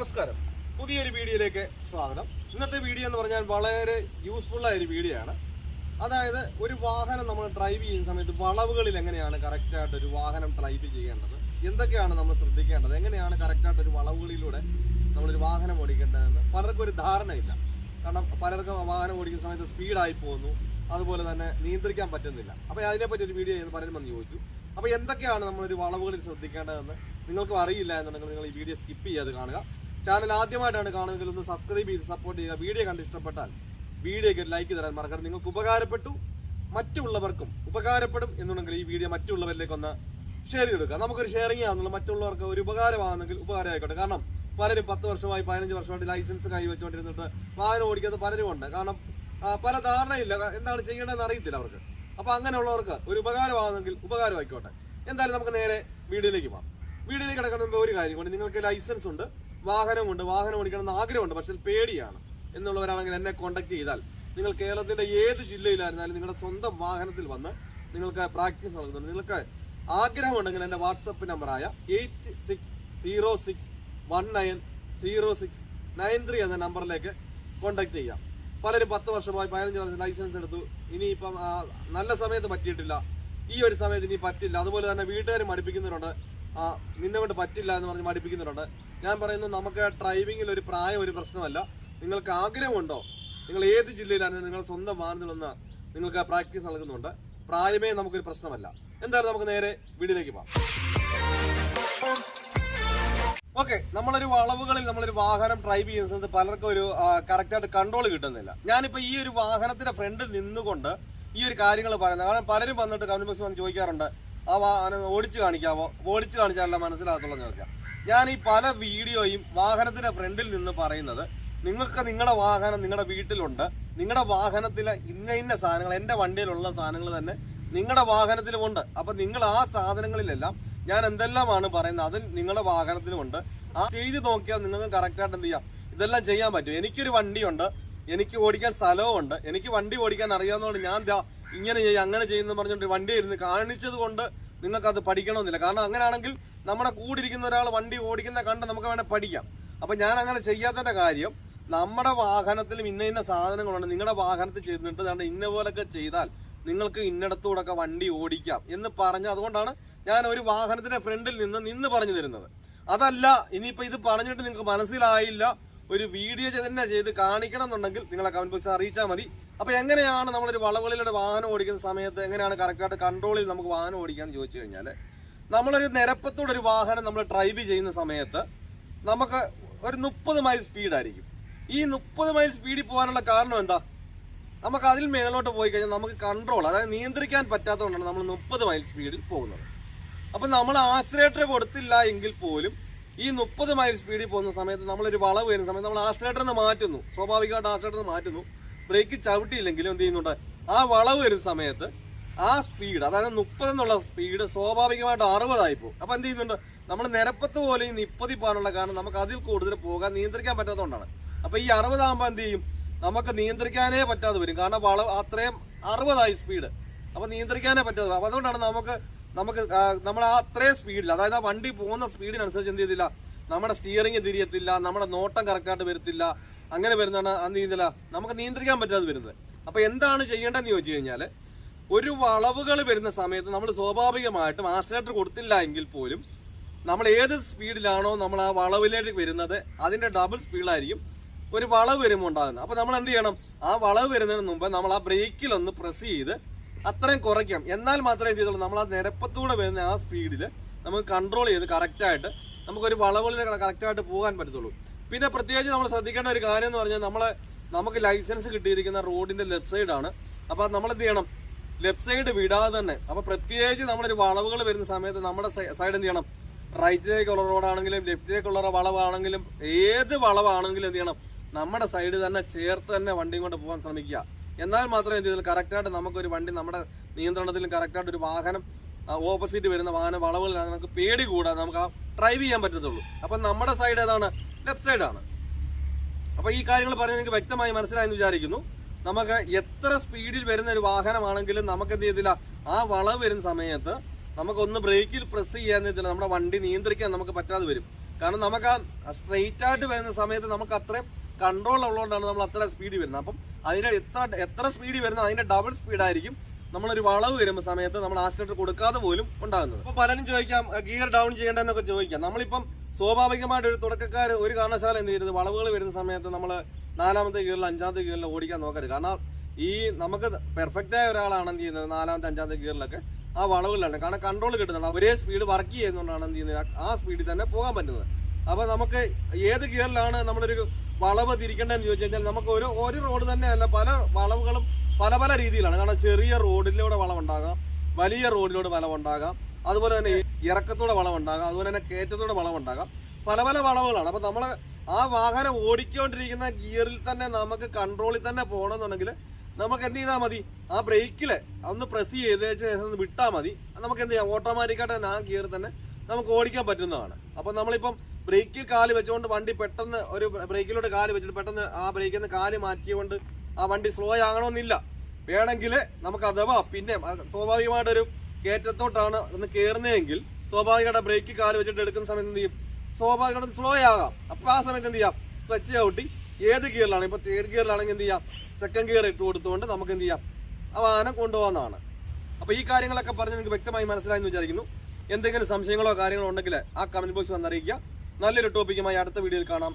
നമസ്കാരം. പുതിയൊരു വീഡിയോയിലേക്ക് സ്വാഗതം. ഇന്നത്തെ വീഡിയോ എന്ന് പറഞ്ഞാൽ വളരെ യൂസ്ഫുൾ ആയ ഒരു വീഡിയോ ആണ്. അതായത് ഒരു വാഹനം നമ്മൾ ഡ്രൈവ് ചെയ്യുന്ന സമയത്ത് വളവുകളിൽ എങ്ങനെയാണ് കറക്റ്റായിട്ട് ഒരു വാഹനം ഡ്രൈവ് ചെയ്യേണ്ടത്? എന്തൊക്കെയാണ് നമ്മൾ ശ്രദ്ധിക്കേണ്ടത്? എങ്ങനെയാണ് കറക്റ്റായിട്ട് ഒരു വളവുകളിലൂടെ നമ്മളൊരു വാഹനം ഓടിക്കേണ്ടതെന്ന് പലർക്കും ഒരു ധാരണയില്ല. കാരണം പലർക്കും വാഹനം ഓടിക്കുന്ന സമയത്ത് സ്പീഡായി പോകുന്നു. അതുപോലെ തന്നെ നിയന്ത്രിക്കാൻ പറ്റുന്നില്ല. അപ്പോൾ അതിനെപ്പറ്റി ഒരു വീഡിയോ ചെയ്യുന്ന പലരും വന്ന് ചോദിച്ചു. അപ്പോൾ എന്തൊക്കെയാണ് നമ്മളൊരു വളവുകളിൽ ശ്രദ്ധിക്കേണ്ടതെന്ന് നിങ്ങൾക്കും അറിയില്ല എന്നുണ്ടെങ്കിൽ നിങ്ങൾ ഈ വീഡിയോ സ്കിപ്പ് ചെയ്യാതെ കാണുക. ചാനൽ ആദ്യമായിട്ടാണ് കാണുന്നതിൽ ഒന്ന് സബ്സ്ക്രൈബ് ചെയ്ത് സപ്പോർട്ട് ചെയ്യുക. വീഡിയോ കണ്ട് ഇഷ്ടപ്പെട്ടാൽ വീഡിയോക്ക് ലൈക്ക് തരാൻ മറക്കരുത്. നിങ്ങൾക്ക് ഉപകാരപ്പെട്ടു മറ്റുള്ളവർക്കും ഉപകാരപ്പെടും എന്നുണ്ടെങ്കിൽ ഈ വീഡിയോ മറ്റുള്ളവരിലേക്ക് ഒന്ന് ഷെയർ ചെയ്തെടുക്കുക. നമുക്കൊരു ഷെയറിംഗ് ആണെന്നുള്ള മറ്റുള്ളവർക്ക് ഒരു ഉപകാരമാണെങ്കിൽ ഉപകാരമായിക്കോട്ടെ. കാരണം പലരും പത്ത് വർഷമായി പതിനഞ്ച് വർഷമായിട്ട് ലൈസൻസ് കൈവച്ചുകൊണ്ടിരുന്നിട്ട് വാഹനം ഓടിക്കാത്ത പലരും ഉണ്ട്. കാരണം പല ധാരണയില്ല. എന്താണ് ചെയ്യേണ്ടതെന്ന് അറിയത്തില്ല അവർക്ക്. അപ്പൊ അങ്ങനെയുള്ളവർക്ക് ഒരു ഉപകാരമാകുന്നെങ്കിൽ ഉപകാരമായിക്കോട്ടെ. എന്തായാലും നമുക്ക് നേരെ വീഡിയോയിലേക്ക് പോകാം. വീഡിയോയിലേക്ക് കിടക്കണമെങ്കിൽ ഒരു കാര്യം കൊണ്ട് നിങ്ങൾക്ക് ലൈസൻസ് ഉണ്ട്. വാഹനമുണ്ട് വാഹനം ഓടിക്കണം എന്ന് ആഗ്രഹമുണ്ട് പക്ഷെ പേടിയാണ്. എന്നുള്ളവരാണെങ്കിൽ എന്നെ കോൺടാക്ട് ചെയ്താൽ നിങ്ങൾ കേരളത്തിന്റെ ഏത് ജില്ലയിലായിരുന്നാലും നിങ്ങളുടെ സ്വന്തം വാഹനത്തിൽ വന്ന് നിങ്ങൾക്ക് പ്രാക്ടീസ് നൽകുന്നുണ്ട്. നിങ്ങൾക്ക് ആഗ്രഹമുണ്ടെങ്കിൽ എന്റെ വാട്സപ്പ് നമ്പറായ eight six zero six one nine zero six nine three എന്ന നമ്പറിലേക്ക് കോൺടാക്ട് ചെയ്യാം. പലരും പത്ത് വർഷമായി പതിനഞ്ച് വർഷം ലൈസൻസ് എടുത്തു. ഇനിയിപ്പം നല്ല സമയത്ത് പറ്റിയിട്ടില്ല. ഈ ഒരു സമയത്ത് ഇനി പറ്റില്ല. അതുപോലെ തന്നെ വീട്ടുകാരും മടുപ്പിക്കുന്നവരുണ്ട് ആ, നിന്നെ കൊണ്ട് പറ്റില്ല എന്ന് പറഞ്ഞ് മടിപ്പിക്കുന്നവരുണ്ട് ഞാൻ പറയുന്നു നമുക്ക് ഡ്രൈവിങ്ങിൽ ഒരു പ്രായം ഒരു പ്രശ്നമല്ല. നിങ്ങൾക്ക് ആഗ്രഹമുണ്ടോ? നിങ്ങൾ ഏത് ജില്ലയിലാണ്? നിങ്ങൾ സ്വന്തം വാഹനത്തിലൊന്ന് നിങ്ങൾക്ക് പ്രാക്ടീസ് നൽകുന്നുണ്ട്. പ്രായമേ നമുക്കൊരു പ്രശ്നമല്ല. എന്തായാലും നമുക്ക് നേരെ വീടിലേക്ക് പോകാം. ഓക്കെ നമ്മളൊരു വളവുകളിൽ നമ്മളൊരു വാഹനം ഡ്രൈവ് ചെയ്യുന്ന സമയത്ത് പലർക്കും ഒരു കറക്റ്റായിട്ട് കൺട്രോൾ കിട്ടുന്നില്ല. ഞാനിപ്പോൾ ഈ ഒരു വാഹനത്തിന്റെ ഫ്രണ്ടിൽ നിന്നുകൊണ്ട് ഈ ഒരു കാര്യങ്ങൾ പറയുന്നത്. കാരണം പലരും വന്നിട്ട് കമ്മ്യൂണിസ്റ്റ് വന്ന് ചോദിക്കാറുണ്ട്. ആ വാഹനം ഓടിച്ചു കാണിക്കാമോ ഓടിച്ചു കാണിച്ചാലല്ല മനസ്സിലാകത്തുള്ളൂ ചോദിക്കാം. ഞാൻ ഈ പല വീഡിയോയും വാഹനത്തിന്റെ ഫ്രണ്ടിൽ നിന്ന് പറയുന്നത് നിങ്ങൾക്ക് നിങ്ങളുടെ വാഹനം നിങ്ങളുടെ വീട്ടിലുണ്ട്. നിങ്ങളുടെ വാഹനത്തിലെ ഇന്ന ഇന്ന സാധനങ്ങൾ എന്റെ വണ്ടിയിലുള്ള സാധനങ്ങൾ തന്നെ നിങ്ങളുടെ വാഹനത്തിലുമുണ്ട് അപ്പൊ നിങ്ങൾ ആ സാധനങ്ങളിലെല്ലാം ഞാൻ എന്തെല്ലാമാണ് പറയുന്നത് അതിൽ നിങ്ങളുടെ വാഹനത്തിലുമുണ്ട് ആ ചെയ്ത് നോക്കിയാൽ നിങ്ങൾക്ക് കറക്റ്റായിട്ട് എന്ത് ചെയ്യാം? ഇതെല്ലാം ചെയ്യാൻ പറ്റും. എനിക്കൊരു വണ്ടിയുണ്ട്. എനിക്ക് ഓടിക്കാൻ സ്ഥലവുമുണ്ട്. എനിക്ക് വണ്ടി ഓടിക്കാൻ അറിയാവുന്നതുകൊണ്ട് ഞാൻ ഇങ്ങനെ ചെയ്യും അങ്ങനെ ചെയ്യുന്നു പറഞ്ഞുകൊണ്ട് വണ്ടി ഇരുന്ന് കാണിച്ചത് കൊണ്ട് നിങ്ങൾക്ക് അത് പഠിക്കണമെന്നില്ല. കാരണം അങ്ങനെയാണെങ്കിൽ നമ്മുടെ കൂടി ഇരിക്കുന്ന ഒരാൾ വണ്ടി ഓടിക്കുന്ന കണ്ട് നമുക്ക് വേണേൽ പഠിക്കാം. അപ്പൊ ഞാൻ അങ്ങനെ ചെയ്യാത്തതിന്റെ കാര്യം നമ്മുടെ വാഹനത്തിലും ഇന്ന ഇന്ന സാധനങ്ങളുണ്ട്. നിങ്ങളുടെ വാഹനത്തിൽ ചെയ്തിട്ട് ദാണ്ട് ഇന്ന പോലൊക്കെ ചെയ്താൽ നിങ്ങൾക്ക് ഇന്നിടത്തൂടൊക്കെ വണ്ടി ഓടിക്കാം എന്ന് പറഞ്ഞ് അതുകൊണ്ടാണ് ഞാൻ ഒരു വാഹനത്തിന്റെ ഫ്രണ്ടിൽ നിന്ന് നിന്ന് പറഞ്ഞു തരുന്നത്. അതല്ല ഇനിയിപ്പോൾ ഇത് പറഞ്ഞിട്ട് നിങ്ങൾക്ക് മനസ്സിലായില്ല. ഒരു വീഡിയോ തന്നെ ചെയ്ത് കാണിക്കണം എന്നുണ്ടെങ്കിൽ നിങ്ങളെ കമന്റ് ബോക്സിൽ അറിയിച്ചാൽ മതി. അപ്പൊ എങ്ങനെയാണ് നമ്മളൊരു വളവുകളിലൂടെ വാഹനം ഓടിക്കുന്ന സമയത്ത് എങ്ങനെയാണ് കറക്റ്റായിട്ട് കൺട്രോളിൽ നമുക്ക് വാഹനം ഓടിക്കാന്ന് ചോദിച്ചു കഴിഞ്ഞാൽ നമ്മളൊരു നിരപ്പത്തോടെ ഒരു വാഹനം നമ്മൾ ഡ്രൈവ് ചെയ്യുന്ന സമയത്ത് നമുക്ക് ഒരു മുപ്പത് മൈൽ സ്പീഡായിരിക്കും ഈ മുപ്പത് മൈൽ സ്പീഡിൽ പോകാനുള്ള കാരണം എന്താ? നമുക്ക് അതിൽ മേലോട്ട് പോയി കഴിഞ്ഞാൽ നമുക്ക് കൺട്രോൾ അതായത് നിയന്ത്രിക്കാൻ പറ്റാത്തതുകൊണ്ടാണ് നമ്മൾ മുപ്പത് മൈൽ സ്പീഡിൽ പോകുന്നത്. അപ്പൊ നമ്മൾ ആക്സിലേറ്റർ കൊടുത്തില്ല എങ്കിൽ പോലും ഈ മുപ്പത് മൈൽ സ്പീഡിൽ പോകുന്ന സമയത്ത് നമ്മളൊരു വളവ് വരുന്ന സമയത്ത് നമ്മൾ ആക്സിലേറ്ററിൽ മാറ്റുന്നു. സ്വാഭാവികമായിട്ട് ആക്സിലേറ്ററിൽ മാറ്റുന്നു. ബ്രേക്ക് ചവിട്ടിയില്ലെങ്കിലും എന്ത് ചെയ്യുന്നുണ്ട്? ആ വളവ് വരുന്ന സമയത്ത് ആ സ്പീഡ് അതായത് മുപ്പത് എന്നുള്ള സ്പീഡ് സ്വാഭാവികമായിട്ട് അറുപതായി പോകും. അപ്പോൾ എന്ത് ചെയ്യുന്നുണ്ട്? നമ്മൾ നിരപ്പത്ത് പോലെ ഈ നിപ്പതി പോകാനുള്ള കാരണം നമുക്ക് അതിൽ കൂടുതൽ പോകാൻ നിയന്ത്രിക്കാൻ പറ്റാത്തതുകൊണ്ടാണ്. അപ്പോൾ ഈ അറുപതാകുമ്പോൾ എന്ത് ചെയ്യും? നമുക്ക് നിയന്ത്രിക്കാനേ പറ്റാതെ വരും. കാരണം വളവ് അത്രയും അറുപതായി സ്പീഡ് അപ്പോൾ നിയന്ത്രിക്കാനേ പറ്റാതെ അപ്പോൾ അതുകൊണ്ടാണ് നമുക്ക് നമുക്ക് നമ്മൾ ആ അത്രയും സ്പീഡിൽ അതായത് ആ വണ്ടി പോകുന്ന സ്പീഡിനനുസരിച്ച് എന്ത് ചെയ്തില്ല നമ്മുടെ സ്റ്റിയറിംഗ് തിരിയത്തില്ല നമ്മുടെ നോട്ടം കറക്റ്റായിട്ട് വരത്തില്ല അങ്ങനെ വരുന്നതാണ് ആ നീന്തല. നമുക്ക് നിയന്ത്രിക്കാൻ പറ്റാതെ വരുന്നത്. അപ്പോൾ എന്താണ് ചെയ്യേണ്ടതെന്ന് ചോദിച്ചു കഴിഞ്ഞാൽ ഒരു വളവുകൾ വരുന്ന സമയത്ത് നമ്മൾ സ്വാഭാവികമായിട്ടും ആക്സിലേറ്റർ കൊടുത്തില്ല എങ്കിൽ പോലും നമ്മൾ ഏത് സ്പീഡിലാണോ നമ്മൾ ആ വളവിലേക്ക് വരുന്നത് അതിന്റെ ഡബിൾ സ്പീഡിലായിരിക്കും ഒരു വളവ് വരുമ്പോൾ ഉണ്ടാകുന്നത്. അപ്പോൾ നമ്മൾ എന്ത് ചെയ്യണം? ആ വളവ് വരുന്നതിന് മുമ്പ് നമ്മൾ ആ ബ്രേക്കിൽ ഒന്ന് പ്രസ് ചെയ്ത് അത്രയും കുറയ്ക്കാം. എന്നാൽ മാത്രമേ എന്ത് നമ്മൾ ആ നിരപ്പത്തൂടെ വരുന്ന ആ സ്പീഡിൽ നമുക്ക് കൺട്രോൾ ചെയ്ത് കറക്റ്റായിട്ട് നമുക്കൊരു വളവുകളിൽ കറക്റ്റായിട്ട് പോകാൻ പറ്റത്തുള്ളൂ. പിന്നെ പ്രത്യേകിച്ച് നമ്മൾ ശ്രദ്ധിക്കേണ്ട ഒരു കാര്യം എന്ന് പറഞ്ഞാൽ നമ്മൾ നമുക്ക് ലൈസൻസ് കിട്ടിയിരിക്കുന്ന റോഡിന്റെ ലെഫ്റ്റ് സൈഡാണ് അപ്പോൾ നമ്മൾ എന്ത് ചെയ്യണം? ലെഫ്റ്റ് സൈഡ് വിടാതെ തന്നെ. അപ്പോൾ പ്രത്യേകിച്ച് നമ്മളൊരു വളവുകൾ വരുന്ന സമയത്ത് നമ്മുടെ സൈഡ് എന്ത് ചെയ്യണം? റൈറ്റിലേക്കുള്ള റോഡാണെങ്കിലും ലെഫ്റ്റിലേക്കുള്ള വളവാണെങ്കിലും ഏത് വളവാണെങ്കിലും എന്ത് ചെയ്യണം? നമ്മുടെ സൈഡ് തന്നെ ചേർത്ത് തന്നെ വണ്ടിയും കൊണ്ട് പോകാൻ ശ്രമിക്കുക. എന്നാൽ മാത്രമേ എന്ത് ചെയ്താൽ കറക്റ്റായിട്ട് നമുക്കൊരു വണ്ടി നമ്മുടെ നിയന്ത്രണത്തിലും കറക്റ്റായിട്ട് ഒരു വാഹനം ഓപ്പോസിറ്റ് വരുന്ന വാഹനം വളവുകളിലാണ് നമുക്ക് പേടി കൂടാതെ നമുക്ക് ആ ഡ്രൈവ് ചെയ്യാൻ പറ്റത്തുള്ളൂ. അപ്പൊ നമ്മുടെ സൈഡ് ഏതാണ്? ലെഫ്റ്റ് സൈഡാണ് അപ്പോൾ ഈ കാര്യങ്ങൾ പറഞ്ഞ് നിങ്ങൾക്ക് വ്യക്തമായി മനസ്സിലായെന്ന് വിചാരിക്കുന്നു. നമുക്ക് എത്ര സ്പീഡിൽ വരുന്ന ഒരു വാഹനമാണെങ്കിലും നമുക്ക് എന്ത് ചെയ്തില്ല ആ വളവ് വരുന്ന സമയത്ത് നമുക്കൊന്ന് ബ്രേക്കിൽ പ്രസ് ചെയ്യാൻ ഇതില്ല നമ്മുടെ വണ്ടി നിയന്ത്രിക്കാൻ നമുക്ക് പറ്റാതെ വരും. കാരണം നമുക്ക് ആ സ്ട്രെയിറ്റ് ആയിട്ട് വരുന്ന സമയത്ത് നമുക്ക് അത്രയും കൺട്രോൾ ഉള്ളതുകൊണ്ടാണ് നമ്മൾ അത്ര സ്പീഡിൽ വരുന്നത്. അപ്പം അതിന് എത്ര എത്ര സ്പീഡിൽ വരുന്നത് അതിന്റെ ഡബിൾ സ്പീഡായിരിക്കും നമ്മളൊരു വളവ് വരുമ്പോൾ സമയത്ത് നമ്മൾ ആക്സിലേറ്റർ കൊടുക്കാതെ പോലും ഉണ്ടാകുന്നത്. അപ്പൊ പലരും ചോദിക്കാം ഗിയർ ഡൗൺ ചെയ്യേണ്ടതെന്നൊക്കെ ചോദിക്കാം. നമ്മളിപ്പം സ്വാഭാവികമായിട്ട് ഒരു തുടക്കക്കാർ ഒരു കാരണവശാലും എന്ത് ചെയ്യരുത്? വളവുകൾ വരുന്ന സമയത്ത് നമ്മൾ നാലാമത്തെ ഗിയറിൽ അഞ്ചാമത്തെ ഗിയറിൽ ഓടിക്കാൻ നോക്കരുത്. കാരണം ഈ നമുക്ക് പെർഫെക്റ്റ് ആയ ഒരാളാണ് എന്ത് ചെയ്യുന്നത്? നാലാമത്തെ അഞ്ചാമത്തെ ഗിയറിലൊക്കെ ആ വളവുകളിലാണ് കാരണം കൺട്രോൾ കിട്ടുന്നുണ്ട്. ഒരേ സ്പീഡ് വർക്ക് ചെയ്യുന്നതുകൊണ്ടാണ് എന്ത് ചെയ്യുന്നത്? ആ സ്പീഡിൽ തന്നെ പോകാൻ പറ്റുന്നത്. അപ്പൊ നമുക്ക് ഏത് ഗിയറിലാണ് നമ്മളൊരു വളവ് തിരിക്കേണ്ടതെന്ന് ചോദിച്ചു കഴിഞ്ഞാൽ നമുക്ക് ഒരു ഒരു റോഡ് തന്നെയല്ല പല വളവുകളും പല പല രീതിയിലാണ്. കാരണം ചെറിയ റോഡിലൂടെ വളവുണ്ടാകാം വലിയ റോഡിലൂടെ വളവുണ്ടാകാം അതുപോലെ തന്നെ ഇറക്കത്തോടെ വളവുണ്ടാകാം അതുപോലെ തന്നെ കയറ്റത്തോടെ വളവുണ്ടാകാം. പല പല വളവുകളാണ്. അപ്പൊ നമ്മൾ ആ വാഹനം ഓടിക്കൊണ്ടിരിക്കുന്ന ഗിയറിൽ തന്നെ നമുക്ക് കൺട്രോളിൽ തന്നെ പോകണമെന്നുണ്ടെങ്കിൽ നമുക്ക് എന്ത് ചെയ്താൽ മതി? ആ ബ്രേക്കിൽ ഒന്ന് പ്രസ് ചെയ്തതിന് ശേഷം വിട്ടാൽ മതി. നമുക്ക് എന്ത് ചെയ്യാം? ഓട്ടോമാറ്റിക്കായിട്ട് തന്നെ ആ ഗിയർ തന്നെ നമുക്ക് ഓടിക്കാൻ പറ്റുന്നതാണ്. അപ്പൊ നമ്മളിപ്പം ബ്രേക്കിൽ കാൽ വെച്ചുകൊണ്ട് വണ്ടി പെട്ടെന്ന് ഒരു ബ്രേക്കിലോട്ട് കാൽ വെച്ചിട്ട് പെട്ടെന്ന് ആ ബ്രേക്കിൽ നിന്ന് കാൽ മാറ്റിക്കൊണ്ട് ആ വണ്ടി സ്ലോ ആകണമെന്നില്ല വേണമെങ്കിൽ നമുക്ക് അഥവാ പിന്നെ സ്വാഭാവികമായിട്ടൊരു കയറ്റത്തോട്ടാണ് ഒന്ന് കയറുന്നതെങ്കിൽ സ്വാഭാവികമായിട്ട് ബ്രേക്ക് കാൽ വെച്ചിട്ട് എടുക്കുന്ന സമയത്ത് എന്ത് ചെയ്യും? സ്വാഭാവികമായിട്ട് സ്ലോ ആകാം. അപ്പൊ ആ സമയത്ത് എന്ത് ചെയ്യാം? ക്ലച്ച് ചവിട്ടി ഏത് ഗിയറിലാണ് ഇപ്പൊ തേർഡ് ഗിയറിലാണെങ്കിൽ എന്ത് ചെയ്യാം? സെക്കൻഡ് ഗിയർ ഇട്ട് കൊടുത്തുകൊണ്ട് നമുക്ക് എന്ത് ചെയ്യാം? ആ വാഹനം കൊണ്ടുപോകാവുന്നതാണ്. അപ്പോൾ ഈ കാര്യങ്ങളൊക്കെ പറഞ്ഞ് നിങ്ങൾക്ക് വ്യക്തമായി മനസ്സിലായെന്ന് വിചാരിക്കുന്നു. എന്തെങ്കിലും സംശയങ്ങളോ കാര്യങ്ങളോ ഉണ്ടെങ്കിൽ ആ കമന്റ് ബോക്സ് വന്നറിയിക്കുക നല്ലൊരു ടോപ്പിക്കുമായി അടുത്ത വീഡിയോയിൽ കാണാം.